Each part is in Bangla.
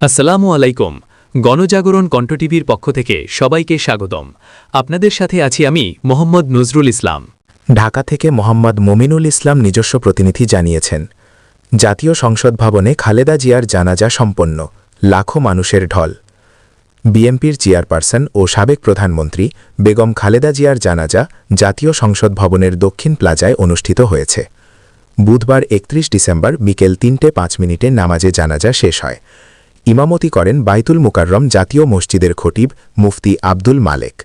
আসসালামু আলাইকুম। গণজাগরণ কণ্ঠ টিভির পক্ষ থেকে সবাইকে স্বাগতম। আপনাদের সাথে আছি আমি মোহাম্মদ নজরুল ইসলাম। ঢাকা থেকে মোহাম্মদ মোমিনুল ইসলাম নিজস্ব প্রতিনিধি জানিয়েছেন জাতীয় সংসদ ভবনে খালেদা জিয়ার জানাজা সম্পন্ন লাখো মানুষের ঢল। বিএমপির চেয়ারপারসন ও সাবেক প্রধানমন্ত্রী বেগম খালেদা জিয়ার জানাজা জাতীয় সংসদ ভবনের দক্ষিণ প্লাজায় অনুষ্ঠিত হয়েছে। বুধবার একত্রিশ ডিসেম্বর বিকেল তিনটে পাঁচ মিনিটে নামাজে জানাজা শেষ হয়। ইমামতি করেন বাইতুল মুকাররম জাতীয় মসজিদের খটিব মুফতি আব্দুল মালেক।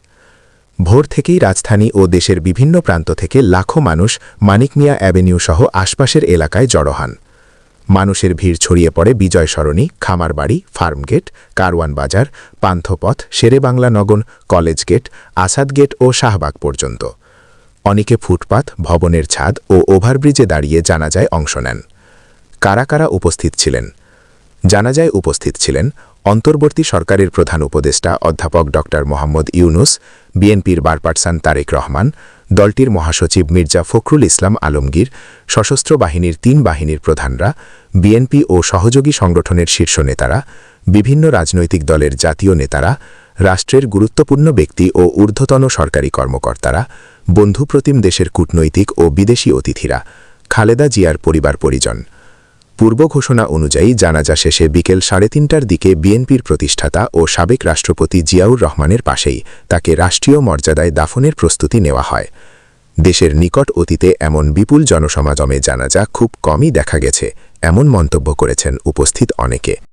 ভোর থেকেই রাজধানী ও দেশের বিভিন্ন প্রান্ত থেকে লাখো মানুষ মানিক মিয়া অ্যাভিনিউ সহ আশপাশের এলাকায় জড়ো হন। মানুষের ভিড় ছড়িয়ে পড়ে বিজয় সরণি Khamarbari Farmgate Karwan Bazar, Panthapath, Sher-e-Bangla Nagar college gate, Asad gate ও শাহবাগ পর্যন্ত। অনেকে ফুটপাত, ভবনের ছাদ ও ওভারব্রিজে দাঁড়িয়ে জানাজায় অংশ নেন। কারা কারা উপস্থিত ছিলেন? জানাজায় উপস্থিত ছিলেন অন্তর্বর্তী সরকারের প্রধান উপদেষ্টা অধ্যাপক ড. মোহাম্মদ ইউনুস, বিএনপির বারপাটসান তারেক রহমান, দলটির মহাসচিব মির্জা ফখরুল ইসলাম আলমগীর, সশস্ত্র বাহিনীর তিন বাহিনীর প্রধানরা, বিএনপি ও সহযোগী সংগঠনের শীর্ষ নেতারা, বিভিন্ন রাজনৈতিক দলের জাতীয় নেতারা রাষ্ট্রের গুরুত্বপূর্ণ ব্যক্তি ও ঊর্ধ্বতন সরকারি কর্মকর্তারা বন্ধুপ্রতিম দেশের কূটনৈতিক ও বিদেশি অতিথিরা, খালেদা জিয়ার পরিবার পরিজন। পূর্ব ঘোষণা অনুযায়ী জানাজা শেষে বিকেল সাড়ে তিনটার দিকে বিএনপির প্রতিষ্ঠাতা ও সাবেক রাষ্ট্রপতি জিয়াউর রহমানের পাশেই তাকে রাষ্ট্রীয় মর্যাদায় দাফনের প্রস্তুতি নেওয়া হয়। দেশের নিকট অতীতে এমন বিপুল জনসমাগমে জানাজা খুব কমই দেখা গেছে, এমন মন্তব্য করেছেন উপস্থিত অনেকে।